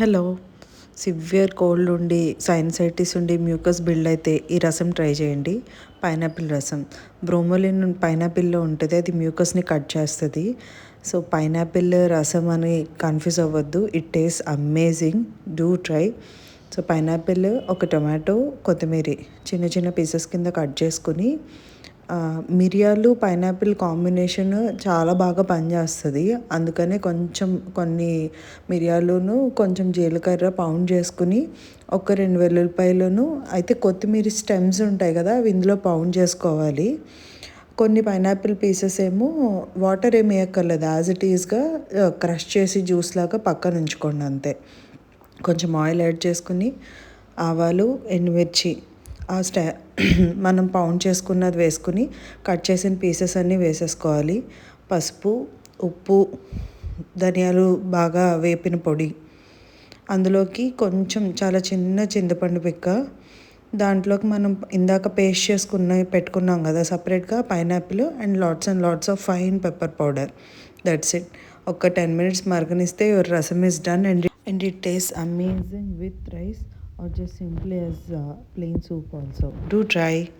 Hello. Severe cold ఉండి sinusitis ఉండి mucus build అయితే ఈ రసం ట్రై చేయండి. పైనాపిల్ రసం. బ్రోమోలిన్ పైనాపిల్లో ఉంటుంది అది మ్యూకస్ని కట్ చేస్తుంది. సో పైనాపిల్ రసం అని కన్ఫ్యూజ్ అవ్వద్దు. It taste amazing. Do try. So pineapple ఒక టొమాటో కొత్తిమీర చిన్న చిన్న పీసెస్ కింద కట్ చేసుకుని మిరియాలు పైనాపిల్ కాంబినేషన్ చాలా బాగా పనిచేస్తుంది. అందుకనే కొంచెం కొన్ని మిరియాలును కొంచెం జీలకర్ర పౌండ్ చేసుకుని ఒక రెండు వెల్లుల్లిపాయలను అయితే కొత్తిమీర స్టెమ్స్ ఉంటాయి కదా అవి ఇందులో పౌండ్ చేసుకోవాలి. కొన్ని పైనాపిల్ పీసెస్ ఏమో వాటర్ ఏమి వేయక్కర్లేదు యాజ్ ఇట్ ఈస్గా క్రష్ చేసి జ్యూస్ లాగా పక్కన ఉంచుకోండి అంతే. కొంచెం ఆయిల్ యాడ్ చేసుకుని ఆవాలు ఎండుమిర్చి ఆ స్టా మనం పౌండ్ చేసుకున్నది వేసుకుని కట్ చేసిన పీసెస్ అన్నీ వేసేసుకోవాలి. పసుపు ఉప్పు ధనియాలు బాగా వేపిన పొడి. అందులోకి కొంచెం చాలా చిన్న చింతపండు పిక్క. దాంట్లోకి మనం ఇందాక పేస్ట్ చేసుకున్న పెట్టుకున్నాం కదా సపరేట్గా pineapple and lots and lots of fine pepper powder. That's it ఒక ten minutes మరగనిస్తే your rasam is done and and it taste amazing with rice or just simply as uh, plain soup also. Do try.